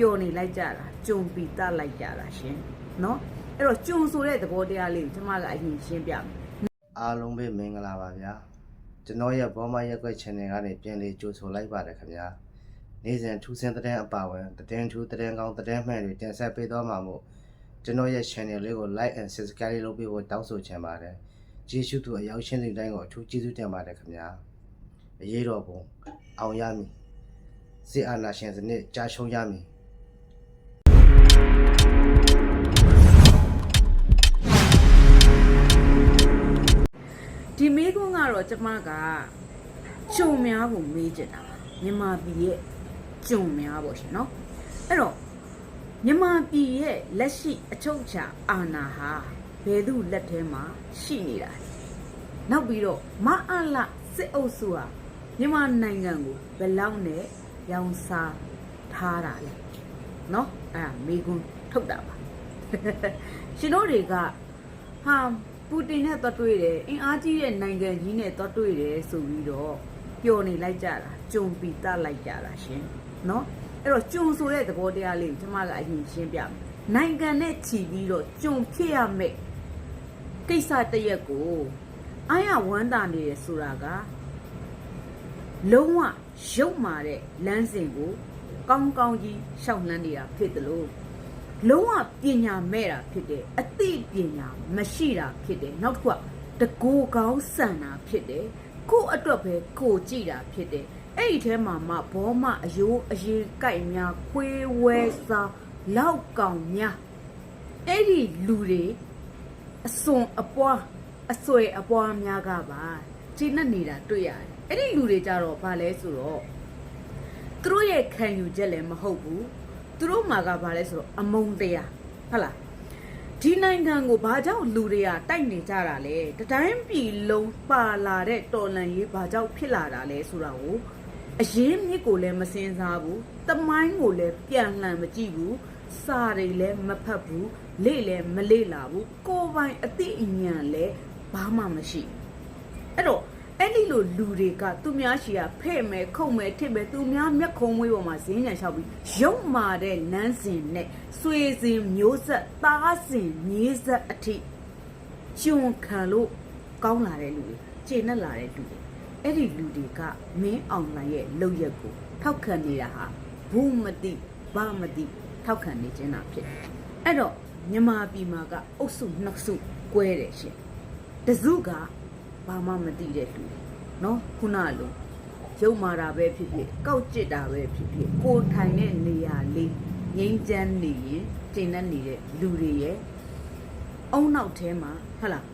ပျော်နေလိုက်ကြတာကြုံပီတလိုက်ကြတာရှင်နော်အဲ့တော့ကြုံဆိုတဲ့သဘောတရားလေးကိုကျွန်မကအရင်ရှင်းပြမယ်အားလုံးပဲမင်္ဂလာပါဗျာကျွန်တော်ရဲ့ဘောမရက်ွက် channel ကနေပြန်လေးကြိုဆိုလိုက်ပါတယ်ခင်ဗျာနေ့စဉ်ထူးဆန်းတဲ့အပါဝင်တဲ့ထူးတဲ့ကောင်းတဲ့မှန်တွေတင်ဆက်ပေးသွားမှာမို့ကျွန်တော်ရဲ့ channel လေးကို like and subscribe လုပ်ပေးဖို့တောင်းဆိုချင်ပါတယ်ကျေးဇူးတူအရောက်ရှင်းတဲ့တိုင်းကိုအထူးကျေးဇူးတင်ပါတယ်ခင်ဗျာအရေးတော်ပုံအောင်ရမည်စစ်အာဏာရှင်စနစ်ကြာရှုံးရမည် ဒီမေးခွန်းကတော့ကျမကကြုံများကိုမေးချင်တာပါမြန်မာပြည်ရဲ့ကြုံများပေါ့ရှင်နော်အဲ့တော့မြန်မာပြည်ရဲ့လက်ရှိအချုပ်အခြာအာဏာဟာဘယ်သူလက်ထဲမှာရှိနေတာလဲနောက်ပြီးတော့မအလစစ်အုပ်စုဟာမြန်မာနိုင်ငံကိုဘယ်လောက်နဲ့ရောင်စားထားတာလဲ နော်အဲ့ဒါမေးခွန်းထုတ်တာပါရှင်တို့တွေကဟာပူတင်နဲ့တွတ်တွေ့တယ်အင်အားကြီးတဲ့နိုင်ငံကြီးနဲ့တွတ်တွေ့တယ်ဆိုပြီးတော့ပျော်နေလိုက်ကြတာကြုံပီတလိုက်ကြတာရှင်နော်အဲ့တော့ကြုံဆိုတဲ့သဘောတရားလေးကိုကျွန်မကအရင်ရှင်းပြမယ်နိုင်ငံနဲ့ချီပြီးတော့ကြုံဖြစ်ရမယ်ကိစ္စတစ်ရက်ကိုအားရဝမ်းသာနေရဆိုတာကလုံးဝရုပ်မာတဲ့လမ်းစဉ်ကို ကောင်းကောင်းကြီးရှောက်နှမ်းနေတာဖြစ်တယ်လို့လုံးဝပညာမဲ့တာဖြစ်တယ်အသိပညာမရှိတာဖြစ်တယ်နောက်တစ်ခုကတကူကောင်းဆန်တာဖြစ်တယ်ကိုယ့်အတွက်ပဲကိုယ်ကြည့်တာဖြစ်တယ်အဲ့ဒီထဲမှာမှဘောမအယိုးအရေးကြိုက်များခွေးဝဲစားလောက်ကောင်များအဲ့ဒီလူတွေအစွန်အပွားအဆွဲအပွားများကပါခြေနဲ့နေတာတွေ့ရတယ်အဲ့ဒီလူတွေကြတော့ဘာလဲဆိုတော့ သူတို့ရဲ့ခံယူချက်လည်းမဟုတ်ဘူးသူတို့မှာကဘာလဲဆိုတော့အမုံတရားဟုတ်လားဒီနိုင်ငံကိုဘာကြောင့်လူတွေကတိုက်နေကြတာလဲတတိုင်းပြည်လုံးပါလာတဲ့တော်လန်ရေးဘာကြောင့်ဖြစ်လာတာလဲဆိုတာကိုအရေးမြစ်ကိုလည်းမစင်စားဘူးတမိုင်းကိုလည်းပြန်လှန်မကြည့်ဘူးစာတွေလည်းမဖတ်ဘူးလေ့လည်းမလေ့လာဘူးကိုယ်ပိုင်အသိအဉာဏ်လည်းဘာမှမရှိဘူးအဲ့တော့ အဲ့ဒီလိုလူတွေကသူများရှိရဖဲ့မယ်ခုတ်မယ်ထစ်မယ်သူများမျက်ခုံးမွေးပေါ်မှာဈင်းညံလျှောက်ပြီးရုပ်မာတဲ့လမ်းစဉ်နဲ့ဆွေစဉ်မျိုးဆက်သားစဉ်မြေးဆက်အထိကျွန်ခံလို့ကောင်းလာတဲ့လူတွေကျေနပ်လာတဲ့လူတွေအဲ့ဒီလူတွေကမင်းအောင်လှိုင်ရဲ့လုပ်ရက်ကိုထောက်ခံနေတာဟာဘူးမတိဘာမတိထောက်ခံနေခြင်းတာဖြစ်တယ်အဲ့တော့မြန်မာပြည်မှာကအုပ်စုနှစ်စု꿰တယ်ရှင်တစုက ဘာမှမသိတဲ့လူတွေနော်ခုနလိုရုပ်မာတာပဲဖြစ်ဖြစ်ကောက်ကျစ်တာပဲဖြစ်ဖြစ်ကိုယ်ထိုင်တဲ့နေရာလေးငိမ့်ချမ်းနေရင်ကျင်တတ်နေတဲ့လူတွေရဲ့အုံနောက်ထဲမှာဟဟလား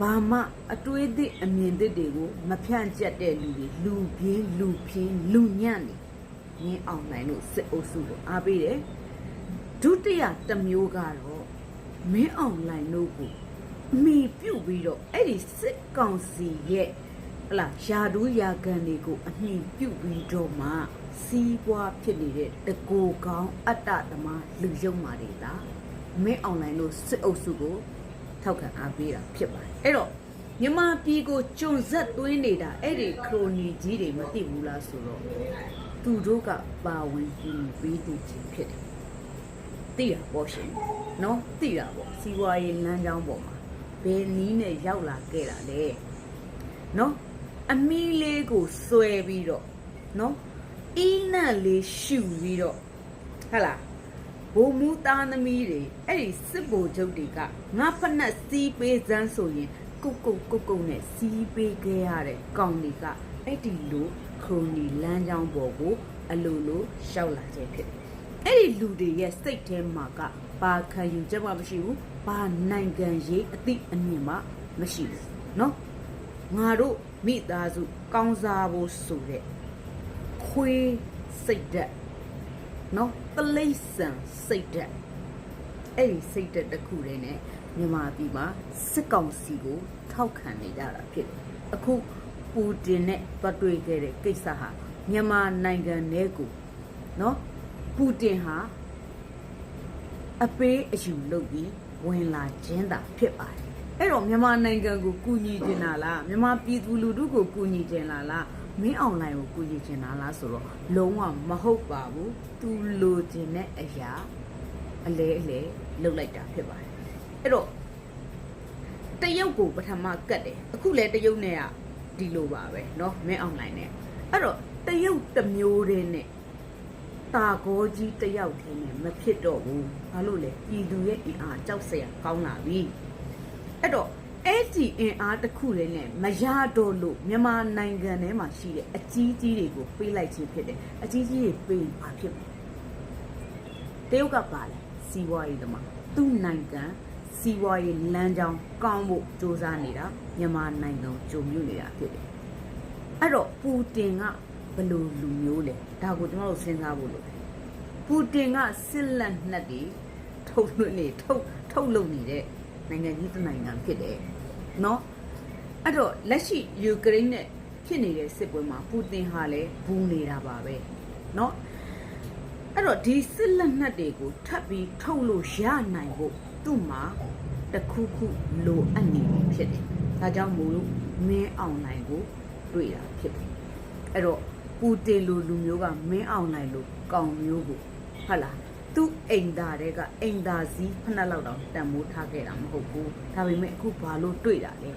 ဘာမှအတွေးသည့်အမြင်သည့်တွေကိုမဖြန့်ကျက်တဲ့လူတွေလူပြင်းလူပြင်းလူညံ့နေငင်းအောင်နိုင်လို့စစ်အုပ်စုကိုအားပေးတယ်ဒုတိယတစ်မျိုးကတော့မင်းအောင်လိုင်တို့ကို မိပြုတ်ပြီးတော့အဲ့ဒီစစ်ကောင်စီရဲ့ဟလာယာဒူးယာကန်တွေကိုအမြင်ပြုတ်ပြီးတော့မှစီးပွားဖြစ်နေတဲ့တကိုကောင်းအတ္တသမားလူယုံမာတွေလားမင်းအွန်လိုင်းလို့စစ်အုပ်စုကိုထောက်ခံအားပေးတာဖြစ်ပါတယ်အဲ့တော့မြန်မာပြည်ကိုကျုံဆက်သွင်းနေတာအဲ့ဒီခရိုနီကြီးတွေမသိဘူးလားဆိုတော့သူတို့ကပါဝင်ပြီးပေးသူချင်းဖြစ်တယ်သိတာပေါ့ရှင်နော်သိတာပေါ့စီးပွားရေးလမ်းကြောင်းပေါ်မှာ ဘယ်နီးနဲ့ရောက်လာခဲ့တာလဲနော်အမီးလေးကိုဆွဲပြီးတော့နော်အီးနက်လေးရှူပြီးတော့ဟဟလားဘုံမူသားသမီးတွေအဲ့ဒီစစ်ဘိုလ်ချုပ်တွေကငါဖက်နဲ့စီးပေးစမ်းဆိုရင်ကုတ်ကုတ်ကုတ်ကုတ်နဲ့စီးပေးခဲ့ရတဲ့ကောင်တွေကအဲ့ဒီလိုခရိုနီလမ်းကြောင်းပေါ်ကိုအလိုလိုရှောက်လာခြင်းဖြစ်တယ် အဲ့ဒီလူတွေရဲ့စိတ်ထဲမှာကဘာခံယူချက်မှမရှိဘူးဘာနိုင်ငံရေးအသိအမြင်မှမရှိဘူးเนาะငါတို့မိသားစုကောင်းစားဖို့ဆိုတဲ့ခွေးစိတ်ဓာတ်เนาะတလိษံစိတ်ဓာတ်အဲ့ဒီစိတ်ဓာတ်တစ်ခုတည်းနဲ့မြန်မာပြည်မှာစစ်ကောင်စီကိုထောက်ခံနေကြတာဖြစ်တယ်အခုပူတင်နဲ့ပတ်တွေ့ခဲ့တဲ့ကိစ္စဟာမြန်မာနိုင်ငံနဲ့ကိုเนาะ ပူတင်ဟာအပေးအယူလုပ်ပြီးဝင်လာခြင်းသာဖြစ်ပါတယ်အဲ့တော့မြန်မာနိုင်ငံကိုကူညီခြင်းလားလားမြန်မာပြည်သူလူထုကိုကူညီခြင်းလားလား မင်းအွန်လိုင်းကိုကူညီချင်တာလားဆိုတော့လုံးဝမဟုတ်ပါဘူးသူလိုချင်တဲ့အရာအလဲအလဲလုပ်လိုက်တာဖြစ်ပါတယ်အဲ့တော့တရုတ်ကိုပထမကတ်တယ်အခုလဲတရုတ်နဲ့ကဒီလိုပါပဲเนาะမင်းအွန်လိုင်းနဲ့အဲ့တော့တရုတ်တစ်မျိုးတည်းနဲ့ တာကောကြီးတစ်ယောက်တည်းနဲ့မဖြစ်တော့ဘူးဘာလို့လဲပြည်သူရဲ့အင်အားကြောက်စရာကောင်းလာပြီအဲ့တော့အဲ့ဒီအင်အားတစ်ခုလေးနဲ့မရတော့လို့မြန်မာနိုင်ငံထဲမှာရှိတဲ့အကြီးကြီးတွေကိုပေးလိုက်ခြင်းဖြစ်တယ်အကြီးကြီးတွေပေးရင်ဘာဖြစ်မလဲတရုတ်ကပါလဲစီးပွားရေးသမားသူ့နိုင်ငံစီးပွားရေးလမ်းကြောင်းကောင်းဖို့စ조사နေတာမြန်မာနိုင်ငံကိုကြုံမြနေတာဖြစ်တယ်အဲ့တော့ပူတင်က ဘယ်လိုလူမျိုးလဲဒါကိုကျွန်တော်တို့စဉ်းစားဖို့လိုတယ်ပူတင်ကစစ်လက်နက်တွေထုတ်လွှင့်နေထုတ်ထုတ်လုပ်နေတဲ့နိုင်ငံကြီးတစ်နိုင်ငံဖြစ်တယ်နော်အဲ့တော့လက်ရှိယူကရိန်းနဲ့ဖြစ်နေတဲ့စစ်ပွဲမှာပူတင်ဟာလည်းဘူးနေတာပါပဲနော်အဲ့တော့ဒီစစ်လက်နက်တွေကိုထပ်ပြီးထုတ်လို့ရနိုင်ဖို့သူ့မှာတစ်ခုခုလိုအပ်နေပြီဖြစ်တယ်ဒါကြောင့်မို့လို့မင်းအောင်နိုင်ကိုတွေ့တာဖြစ်တယ်အဲ့တော့ ပူတင်လိုလူမျိုးကမင်းအောင်နိုင်လိုကောင်မျိုးကိုဟုတ်လားသူ့အိမ်သားတွေကအိမ်သားစည်းဖက်နှက်လောက်တောင်တန်မိုးထားခဲ့တာမဟုတ်ဘူးဒါပေမဲ့အခုဘာလို့တွေ့တာလဲ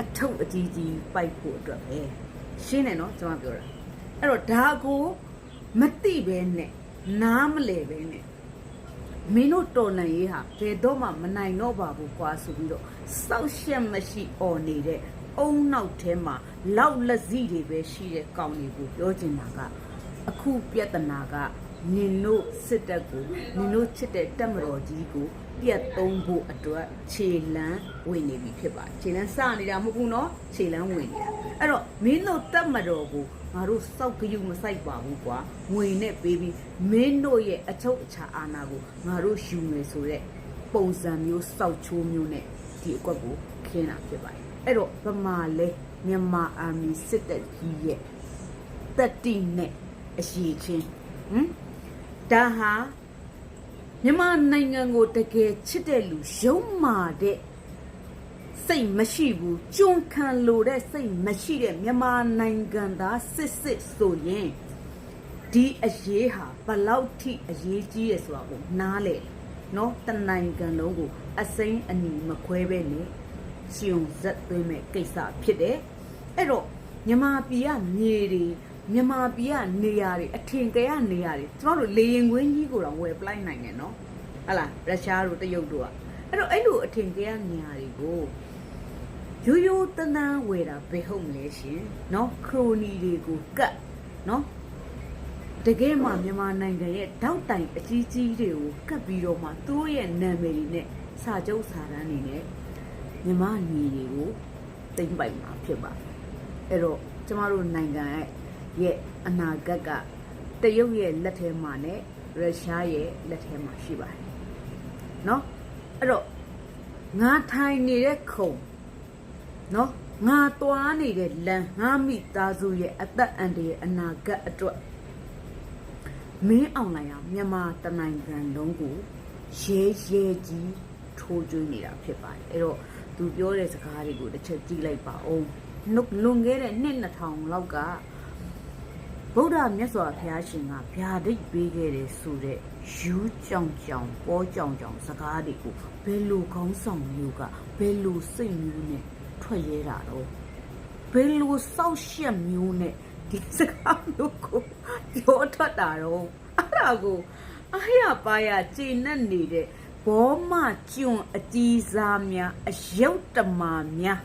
အထုပ်အကြီးကြီးပိုက်ဖို့အတွက်ပဲရှင်းတယ်နော်ကျွန်မပြောတာအဲ့တော့ဒါကိုမသိပဲနဲ့နားမလဲပဲနဲ့မင်းတို့တော်လန်ရေးဟာဘယ်တော့မှမနိုင်တော့ပါဘူးကွာဆိုပြီးတော့စောက်ရှက်မရှိអော်နေတဲ့ အုံနောက်ထဲမှာလောက်လက်စီတွေပဲရှိတဲ့ကောင်တွေကိုပြောချင်တာကအခုပြဿနာကနင်တို့စစ်တပ်ကိုနင်တို့ချစ်တဲ့တက်မတော်ကြီးကိုပြတ်သုံးဖို့အတွက်ခြေလန်းဝင်နေပြီဖြစ်ပါတယ်ခြေလန်းစနေတာမဟုတ်ဘူးเนาะခြေလန်းဝင်နေတာအဲ့တော့မင်းတို့တက်မတော်ကိုငါတို့စောက်ကြုံမဆိုင်ပါဘူးကွာငွေနဲ့ပေးပြီးမင်းတို့ရဲ့အချုပ်အခြာအာဏာကိုငါတို့ယူမယ်ဆိုတဲ့ပုံစံမျိုးစောက်ချိုးမျိုးနဲ့ဒီအကွက်ကိုခင်းတာဖြစ်ပါတယ် အဲ့တော့ဗမာလဲမြန်မာအာမီစစ်တပ်ကြီးရဲ့တက်တိနဲ့အရှိချင်းဟမ်ဒါဟာမြန်မာနိုင်ငံကိုတကယ်ချစ်တဲ့လူရုံးမာတဲ့စိတ်မရှိဘူးကျွန်းခံလို့တဲ့စိတ်မရှိတဲ့မြန်မာနိုင်ငံသားစစ်စစ်ဆိုရင်ဒီအရေးဟာဘလောက်ထိအရေးကြီးရဆိုတာကိုနားလေနော်တနိုင်ငံလုံးကိုအစိမ်းအနီမခွဲပဲနဲ့ ရှင်ဇက်သွင်းမဲ့ကိစ္စဖြစ်တယ်အဲ့တော့မြန်မာပြည်ကမြေတွေမြန်မာပြည်ကနေရာတွေအထင်ကရနေရာတွေကျမတို့လေရင်ကွင်းကြီးကိုတော့ဝယ်ပလိုက်နိုင်တယ်နော်ဟလာရုရှားတို့တရုတ်တို့ကအဲ့တော့အဲ့လိုအထင်ကရနေရာတွေကိုရိုးရိုးတန်းတန်းဝယ်တာဘယ်ဟုတ်မလဲရှင်နော်ခရိုနီတွေကိုကတ်နော်တကယ်မှမြန်မာနိုင်ငံရဲ့တောက်တိုင်အကြီးကြီးတွေကိုကတ်ပြီးတော့မှသူတို့ရဲ့နာမည်တွေနဲ့စာချုပ်စာတမ်းတွေနဲ့ မြန်မာညီတွေကိုတိမ့်ပိုက်မှာဖြစ်ပါတယ်အဲ့တော့ကျမတို့နိုင်ငံရဲ့ရဲ့အနာဂတ်ကတရုတ်ရဲ့လက်ထဲမှာနဲ့ရုရှားရဲ့လက်ထဲမှာရှိပါတယ်เนาะအဲ့တော့ငါထိုင်နေတဲ့ခုံเนาะငါတွားနေတဲ့လမ်းငါမိသားစုရဲ့အသက်အန္တရာယ်အနာဂတ်အတွက်မင်းအောင်လိုက်အောင်မြန်မာတနိုင်ငံလုံးကိုရဲရဲကြီးထိုးကျွေးနေတာဖြစ်ပါတယ်အဲ့တော့ သူပြောတဲ့စကားတွေကိုတစ်ချက်ကြည့်လိုက်ပါဦးလွန်ခဲ့တဲ့နှစ်2000လောက်ကဗုဒ္ဓမြတ်စွာဘုရားရှင်ကဗျာဒိတ်ပေးခဲ့တယ်ဆိုတဲ့ယူးကြောင်ကြောင်ပေါ်ကြောင်ကြောင်စကားတွေကိုဘယ်လိုခေါင်းဆောင်မျိုးကဘယ်လိုစိတ်မျိုးနဲ့ထွက်ရဲတာတော့ဘယ်လိုစောက်ရှက်မျိုးနဲ့ဒီစကားမျိုးကိုပြောထွက်တာတော့အဲ့ဒါကိုအဟရပါရကျင့်နဲ့နေတဲ့ ဘောမကျွန်းအကြီးစားများအယုတ်တမာများ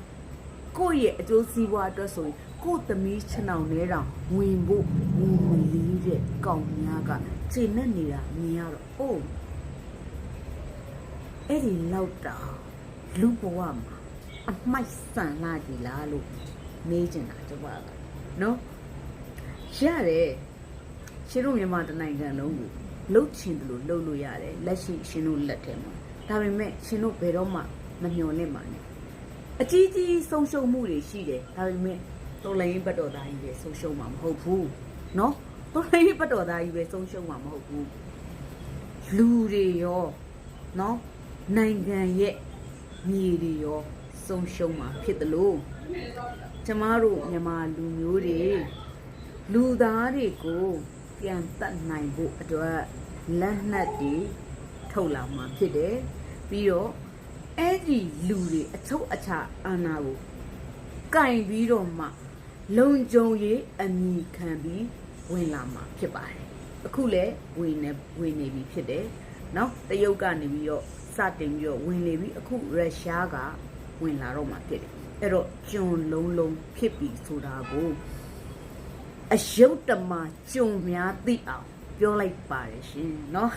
ကိုယ့်ရဲ့အကျိုးစီးပွားအတွက်ဆိုရင်ကိုယ့်သမီးခြံအောင်လဲတောင်ဝင်ဖို့ဝင်မလေးတဲ့ကောင်များကကျင့်နဲ့နေတာမြင်ရတော့အိုးအဲ့ဒီလောက်တာလူဘဝမှာအမိုက်ဆန်လာကြည်လားလို့မေးချင်တာကျမကနော်ရတယ်ရှင်တို့မြန်မာတနိုင်ငံလုံးကို လှုပ်ချင်တယ်လို့လှုပ်လို့ရတယ်လက်ရှိရှင်တို့လက်ထဲမှာဒါပေမဲ့ရှင်တို့ဘယ်တော့မှမမျှော်လင့်ပါနဲ့အကြီးကြီးဆုံးရှုံးမှုတွေရှိတယ်ဒါပေမဲ့တော်လိုင်းဘတ်တော်သားကြီးပဲဆုံးရှုံးမှာမဟုတ်ဘူးเนาะတော်လိုင်းဘတ်တော်သားကြီးပဲဆုံးရှုံးမှာမဟုတ်ဘူးလူတွေရောเนาะနိုင်ငံရဲ့မြေတွေရောဆုံးရှုံးမှာဖြစ်တယ်လို့ ကျမတို့မြန်မာလူမျိုးတွေလူသားတွေကို ပြန်တတ်နိုင်ဖို့အတွက်လက်နက်တွေထုတ်လာမှာဖြစ်တယ်ပြီးတော့အဲ့ဒီလူတွေအချုပ်အချာအာဏာကိုကင်ပြီးတော့မှလုံခြုံရေးအမိခံပြီးဝင်လာမှာဖြစ်ပါတယ်အခုလည်းဝင်နေဝင်နေပြီဖြစ်တယ်เนาะတရုတ်ကနေပြီးတော့စတင်ပြီးတော့ဝင်နေပြီအခုရုရှားကဝင်လာတော့မှာဖြစ်တယ်အဲ့တော့ကျွန်လုံးလုံးဖြစ်ပြီဆိုတာကို အယုတ်တမကျွန်များသိအောင်ပြောလိုက်ပါတယ်ရှင်เนาะ